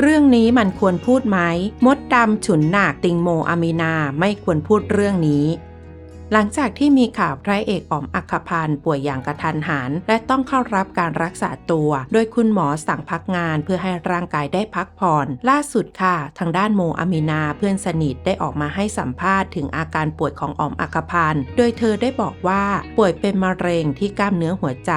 เรื่องนี้มันควรพูดไหม มดดำฉุนหนักติงโมอามีนาไม่ควรพูดเรื่องนี้ หลังจากที่มีข่าวพระเอกอ๋อมอัคพันธ์ป่วยอย่างกระทันหัน และต้องเข้ารับการรักษาตัว โดยคุณหมอสั่งพักงานเพื่อให้ร่างกายได้พักผ่อน ล่าสุดค่ะ ทางด้านโมอามีนาเพื่อนสนิทได้ออกมาให้สัมภาษณ์ถึงอาการป่วยของอ๋อมอัคพันธ์ โดยเธอได้บอกว่าป่วยเป็นมะเร็งที่กล้ามเนื้อหัวใจ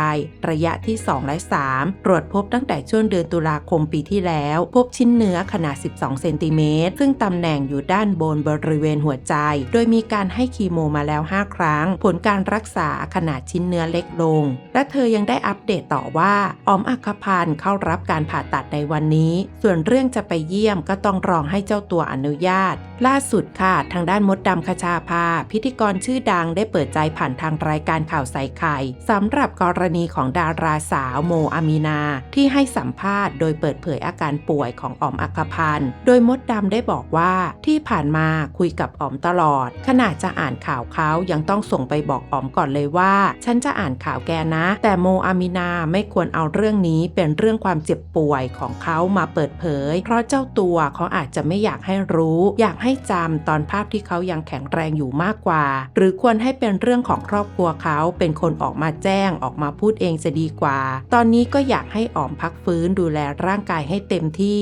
ระยะที่ 2 และ 3 ตรวจพบตั้งแต่ช่วงเดือนตุลาคมปีที่แล้ว พบชิ้นเนื้อขนาด 12 เซนติเมตรซึ่งตำแหน่งอยู่ด้านบนบริเวณหัวใจ โดยมีการให้คีโมมาแล้ว5 ครั้ง ผลการรักษาขนาดชิ้นเนื้อเล็กลง และเธอยังได้อัปเดตต่อว่าออมอัคพันธ์เข้ารับการผ่าตัดในวันนี้ ส่วนเรื่องจะไปเยี่ยมก็ต้องรองให้เจ้าตัวอนุญาต ล่าสุดค่ะ ทางด้านมดดำคชาภา พิธีกรชื่อดังได้เปิดใจผ่านทางรายการข่าวใส่ไข่สำหรับกรณีของดาราสาวโมอามีนา ที่ให้สัมภาษณ์โดยเปิดเผยอาการป่วยของออมอัคพันธ์โดยมดดำได้บอกว่าที่ผ่านมาคุยกับออมตลอด ขณะจะอ่านข่าวเขายังต้องส่งไปบอกอ๋อมก่อนเลยว่า ฉันจะอ่านข่าวแกนะ แต่โมอามีนาไม่ควรเอาเรื่องนี้เป็นเรื่องความเจ็บป่วยของเขามาเปิดเผย เพราะเจ้าตัวเขาอาจจะไม่อยากให้รู้ อยากให้จำตอนภาพที่เขายังแข็งแรงอยู่มากกว่า หรือควรให้เป็นเรื่องของครอบครัวเขาเป็นคนออกมาแจ้งออกมาพูดเองจะดีกว่า ตอนนี้ก็อยากให้อ๋อมพักฟื้นดูแลร่างกายให้เต็มที่